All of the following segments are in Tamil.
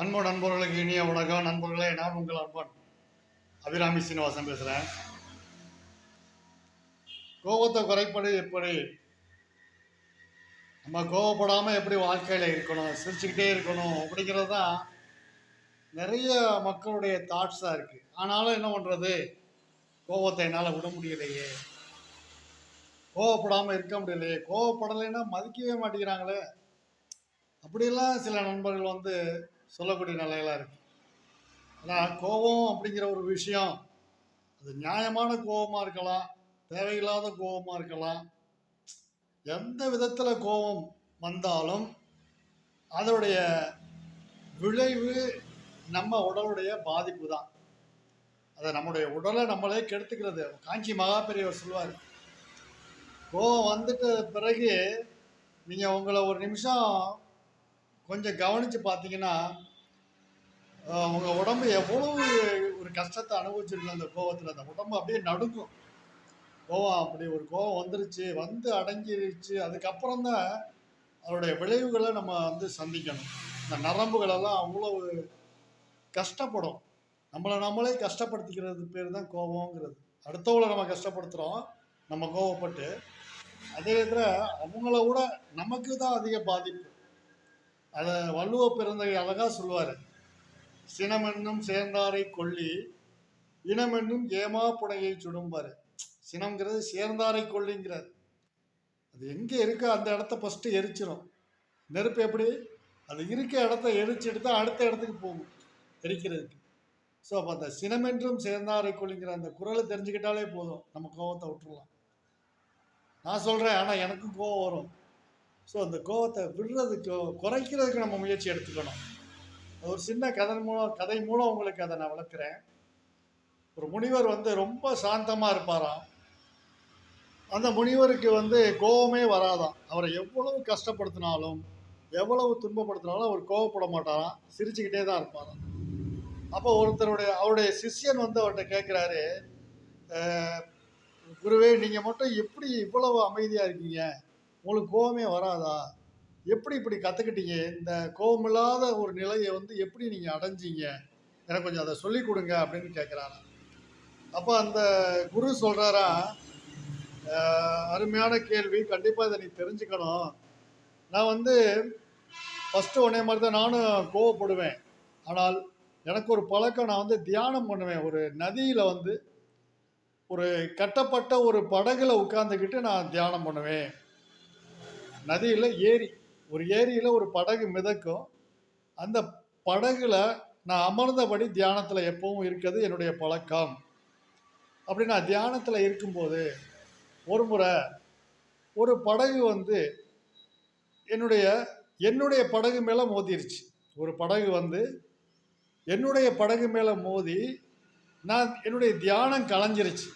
அன்பு நண்பர்களுக்கு இனிய வணக்கம். நண்பர்களே நான் உங்கள் அன்பன் அபிராமி சீனிவாசன் பேசுகிறேன் கோபத்தை குறைப்பது எப்படி? நம்ம கோவப்படாமல் எப்படி வாழ்க்கையில் இருக்கணும்? சிரிச்சுக்கிட்டே இருக்கணும் அப்படிங்கிறது தான் நிறைய மக்களுடைய தாட்ஸாக இருக்குது ஆனாலும் என்ன பண்ணுறது கோபத்தை என்னால் விட முடியலையே. கோவப்படாமல் இருக்க முடியலையே. கோவப்படலைன்னா மதிக்கவே மாட்டேங்கிறாங்களே. அப்படிலாம் சில நண்பர்கள் வந்து சொல்லக்கூடிய நிலையெல்லாம் இருக்கு. ஆனால் கோபம் அப்படிங்கிற ஒரு விஷயம் அது நியாயமான கோபமாக இருக்கலாம் தேவையில்லாத கோபமாக இருக்கலாம். எந்த விதத்தில் கோபம் வந்தாலும் அதனுடைய விளைவு நம்ம உடலுடைய பாதிப்பு தான். அதை நம்முடைய உடலை நம்மளே கெடுத்துக்கிறது. காஞ்சி மகா பெரியவர் சொல்லுவார். கோபம் வந்துட்ட பிறகு நீங்கள் உங்களை ஒரு நிமிஷம் கொஞ்சம் கவனித்து பார்த்தீங்கன்னா உங்கள் உடம்பு எவ்வளவு ஒரு கஷ்டத்தை அனுபவிச்சிருக்கோம் அந்த கோபத்தில் அந்த உடம்பு அப்படியே நடுங்கும். கோவம் அப்படி ஒரு கோவம் வந்துருச்சு வந்து அடங்கிருச்சு அதுக்கப்புறம் தான் அதோடைய விளைவுகளை நம்ம வந்து சந்திக்கணும். இந்த நரம்புகளெல்லாம் அவ்வளோ கஷ்டப்படும். நம்மளை நம்மளே கஷ்டப்படுத்திக்கிறது பேர் தான் கோபங்கிறது அடுத்தவங்களை நம்ம கஷ்டப்படுத்துகிறோம் நம்ம கோவப்பட்டு அதே இதில் அவங்கள விட நமக்கு தான் அதிக பாதிப்பு. அதை வள்ளுவ பிறந்தகை அழகா சொல்லுவார். சினமென்னும் சேர்ந்தாரை கொல்லி இனமென்னும் ஏமா புனையை சுடும்பார். சினம்ங்கிறது சேர்ந்தாரை கொல்லிங்கிறார் அது எங்கே இருக்கோ? அந்த இடத்த ஃபஸ்ட்டு எரிச்சிடும் நெருப்பு எப்படி? அது இருக்க இடத்த எரிச்சிட்டு தான் அடுத்த இடத்துக்கு போகும் எரிக்கிறதுக்கு. ஸோ அப்போ அந்த சினமென்றும் சேர்ந்தாரை கொல்லிங்கிற அந்த குரலை தெரிஞ்சுக்கிட்டாலே போதும். நம்ம கோவத்தை விட்டுறலாம். நான் சொல்கிறேன் ஆனால் எனக்கும் கோவம் வரும். ஸோ அந்த கோவத்தை விடுறதுக்கு குறைக்கிறதுக்கு நம்ம முயற்சி எடுத்துக்கணும். ஒரு சின்ன கதை மூலம் கதை மூலம் உங்களுக்கு அதை நான் விளக்குறேன். ஒரு முனிவர் வந்து ரொம்ப சாந்தமாக இருப்பாராம். அந்த முனிவருக்கு வந்து கோவமே வராதான் அவரை எவ்வளவு கஷ்டப்படுத்தினாலும் எவ்வளவு துன்பப்படுத்தினாலும் அவர் கோவப்பட மாட்டாராம். சிரிச்சுக்கிட்டே தான் இருப்பாராம். அப்போ ஒருத்தருடைய அவருடைய சிஷ்யன் வந்து அவர்கிட்ட கேட்குறாரு குருவே நீங்கள் மட்டும் எப்படி இவ்வளவு அமைதியாக இருக்கீங்க. உங்களுக்கு கோபமே வராதா? எப்படி இப்படி கற்றுக்கிட்டீங்க இந்த கோபமில்லாத ஒரு நிலையை வந்து எப்படி நீங்கள் அடைஞ்சீங்க? எனக்கு கொஞ்சம் அதை சொல்லிக் கொடுங்க அப்படின்னு கேட்குறாரு அப்போ அந்த குரு சொல்கிறாரா அருமையான கேள்வி. கண்டிப்பாக இதை நீ தெரிஞ்சுக்கணும். நான் வந்து ஃபஸ்ட்டு உடனே மாதிரி தான் நானும் கோவப்படுவேன். ஆனால் எனக்கு ஒரு பழக்கம் நான் வந்து தியானம் பண்ணுவேன். ஒரு நதியில் வந்து ஒரு கட்டப்பட்ட ஒரு படகுல உட்காந்துக்கிட்டு நான் தியானம் பண்ணுவேன். நதியில் ஏரி ஒரு ஏரியில் ஒரு படகு மிதக்கும். அந்த படகுல நான் அமர்ந்தபடி தியானத்தில் எப்பவும் இருக்கிறது என்னுடைய பழக்கம். அப்படி நான் தியானத்தில் இருக்கும்போது ஒரு முறை ஒரு படகு வந்து என்னுடைய என்னுடைய படகு மேலே மோதிருச்சு. ஒரு படகு வந்து என்னுடைய படகு மேலே மோதி நான் என்னுடைய தியானம் கலைஞ்சிருச்சு.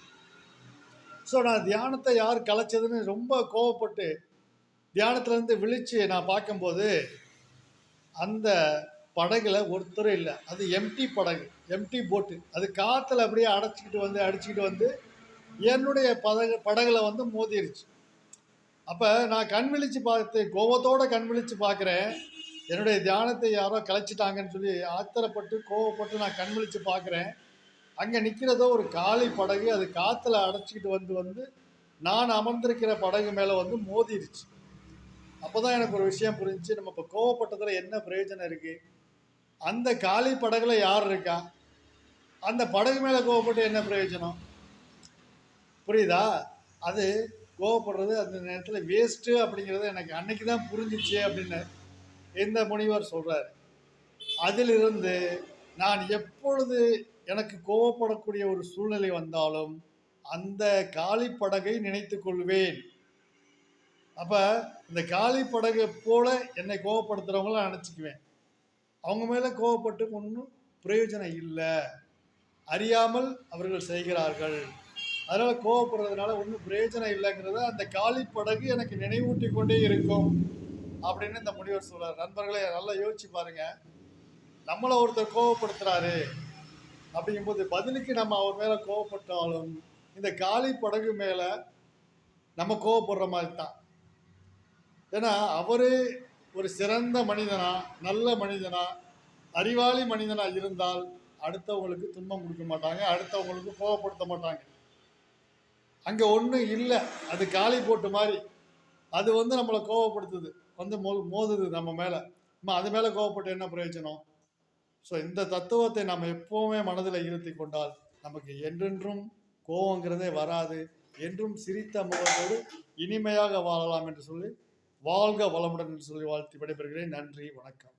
ஸோ நான் தியானத்தை யார் கலைச்சதுன்னு ரொம்ப கோவப்பட்டு தியானத்துலேருந்து விழிச்சு நான் பார்க்கும்போது அந்த படகுல ஒருத்தரும் இல்லை. அது எம்டி படகு எம்டி போட்டு அது காற்றுல அப்படியே அடைச்சிக்கிட்டு வந்து அடிச்சுக்கிட்டு வந்து என்னுடைய படகு படகுல வந்து மோதிருச்சு. அப்போ நான் கண் விழிச்சு பார்த்து கோவத்தோட கண் விழிச்சு பார்க்குறேன். என்னுடைய தியானத்தை யாரோ கலைச்சிட்டாங்கன்னு சொல்லி ஆத்திரப்பட்டு கோவப்பட்டு நான் கண் விழிச்சு பார்க்குறேன். அங்கே நிற்கிறதோ ஒரு காலி படகு அது காற்றுல அடைச்சிக்கிட்டு வந்து வந்து நான் அமர்ந்திருக்கிற படகு மேலே வந்து மோதிருச்சு. அப்போ தான் எனக்கு ஒரு விஷயம் புரிஞ்சுச்சு. நம்ம இப்போ கோவப்பட்டதில் என்ன பிரயோஜனம் இருக்குது அந்த காலி படகுல யார் இருக்கா? அந்த படகு மேலே கோவப்பட்டு என்ன பிரயோஜனம்? புரியுதா? அது கோவப்படுறது அந்த நேரத்தில் வேஸ்ட்டு அப்படிங்கிறது எனக்கு அன்னைக்கு தான் புரிஞ்சிச்சு அப்படின்னு இந்த முனிவர் சொல்கிறார் அதிலிருந்து நான் எப்பொழுது எனக்கு கோவப்படக்கூடிய ஒரு சூழ்நிலை வந்தாலும் அந்த காலி படகை நினைத்து கொள்வேன். அப்போ இந்த காலி படகு போல என்னை கோவப்படுத்துகிறவங்களாம் நினச்சிக்குவேன். அவங்க மேலே கோவப்பட்டு ஒன்றும் பிரயோஜனம் இல்லை. அறியாமல் அவர்கள் செய்கிறார்கள். அதனால் கோவப்படுறதுனால ஒன்றும் பிரயோஜனம் இல்லைங்கிறத அந்த காலி படகு எனக்கு நினைவூட்டி கொண்டே இருக்கும் அப்படின்னு இந்த முனிவர் சொல்கிறார் நண்பர்களே நல்லா யோசிச்சு பாருங்கள் நம்மளை ஒருத்தர் கோவப்படுத்துகிறாரு அப்படிங்கும்போது பதிலுக்கு நம்ம அவர் மேலே கோவப்பட்டாலும் இந்த காலி படகு மேலே நம்ம கோவப்படுற மாதிரி தான். ஏன்னா அவரே ஒரு சிறந்த மனிதனா நல்ல மனிதனா அறிவாளி மனிதனாக இருந்தால் அடுத்தவங்களுக்கு துன்பம் கொடுக்க மாட்டாங்க அடுத்தவங்களுக்கு கோவப்படுத்த மாட்டாங்க. அங்கே ஒன்றும் இல்லை. அது காளி போட்டு மாதிரி அது வந்து நம்மளை கோவப்படுத்துது வந்து மோ மோதுது நம்ம மேலே. நம்ம அது மேலே கோவப்பட்டு என்ன பிரயோஜனம்? ஸோ இந்த தத்துவத்தை நம்ம எப்போவுமே மனதில் இருத்தி கொண்டால் நமக்கு என்றென்றும் கோவங்கிறதே வராது. என்றும் சிரித்த முகத்தோடு இனிமையாக வாழலாம் என்று சொல்லி வாழ்க வளமுடன் சொல்லி வாழ்த்தி விடைபெறுகிறேன். நன்றி வணக்கம்.